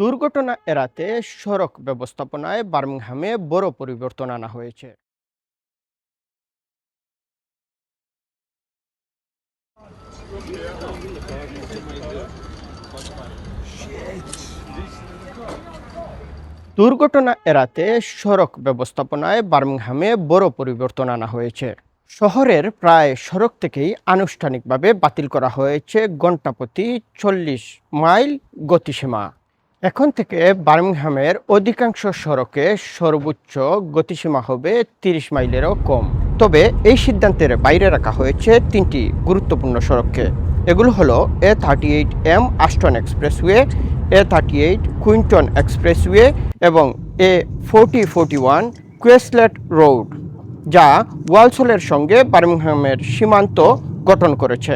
দুর্ঘটনা এড়াতে সড়ক ব্যবস্থাপনায় বার্মিংহামে বড় পরিবর্তন আনা হয়েছে। দুর্ঘটনা এড়াতে সড়ক ব্যবস্থাপনায় বার্মিংহামে বড় পরিবর্তন আনা হয়েছে। শহরের প্রায় সড়ক থেকেই আনুষ্ঠানিকভাবে বাতিল করা হয়েছে ঘণ্টাপ্রতি চল্লিশ মাইল গতিসীমা। এখন থেকে বার্মিংহামের অধিকাংশ সড়কে সর্বোচ্চ গতিসীমা হবে তিরিশ মাইলেরও কম। তবে এই সিদ্ধান্তের বাইরে রাখা হয়েছে তিনটি গুরুত্বপূর্ণ সড়ককে। এগুলো হলো A thirty eight M Aston expressway, A thirty eight Quinton expressway এবং A forty forty one Queslett road, যা ওয়ালসলের সঙ্গে বার্মিংহামের সীমান্ত গঠন করেছে।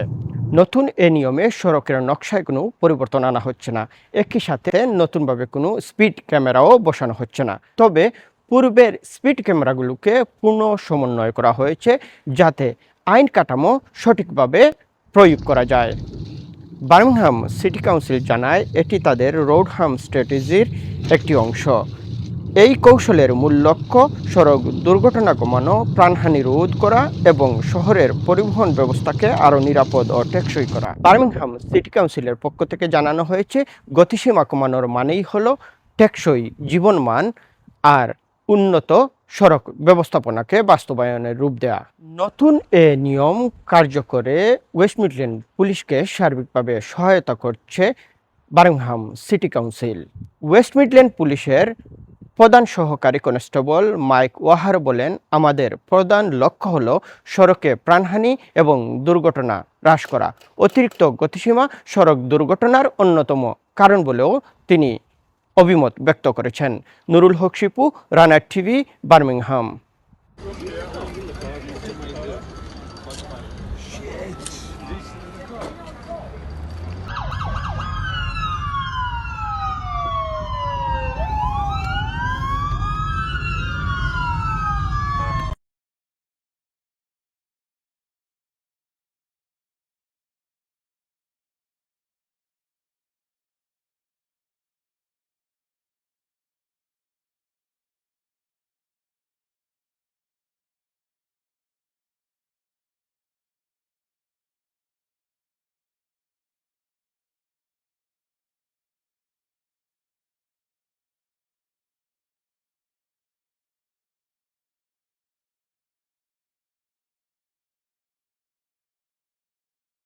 নতুন এ নিয়মে সড়কের নকশায় কোনো পরিবর্তন আনা হচ্ছে না। একই সাথে নতুনভাবে কোনো স্পিড ক্যামেরাও বসানো হচ্ছে না। তবে পূর্বের স্পিড ক্যামেরাগুলোকে পুনঃ সমন্বয় করা হয়েছে যাতে আইন কাঠামো সঠিকভাবে প্রয়োগ করা যায়। বার্মিংহাম সিটি কাউন্সিল জানায়, এটি তাদের রোডহাম স্ট্র্যাটেজির একটি অংশ। এই কৌশলের মূল লক্ষ্য, সড়ক দুর্ঘটনা কমানো, প্রাণহানি রোধ করা এবং শহরের পরিবহন ব্যবস্থাকে আরও নিরাপদ ও টেকসই করা। বার্মিংহাম সিটি কাউন্সিলের পক্ষ থেকে জানানো হয়েছে, গতিসীমা কমানোর মানেই হল টেকসই জীবনমান আর উন্নত সড়ক ব্যবস্থাপনাকে বাস্তবায়নের রূপ দেয়া। নতুন এ নিয়ম কার্যকরে ওয়েস্ট মিডল্যান্ড পুলিশকে সার্বিকভাবে সহায়তা করছে Birmingham city council. West midland পুলিশের প্রধান সহকারী কনস্টেবল মাইক ওয়াহার বলেন, আমাদের প্রধান লক্ষ্য হল সড়কে প্রাণহানি এবং দুর্ঘটনা হ্রাস করা। অতিরিক্ত গতিসীমা সড়ক দুর্ঘটনার অন্যতম কারণ বলেও তিনি অভিমত ব্যক্ত করেছেন। Nurul Haque Shipu runner TV, Birmingham.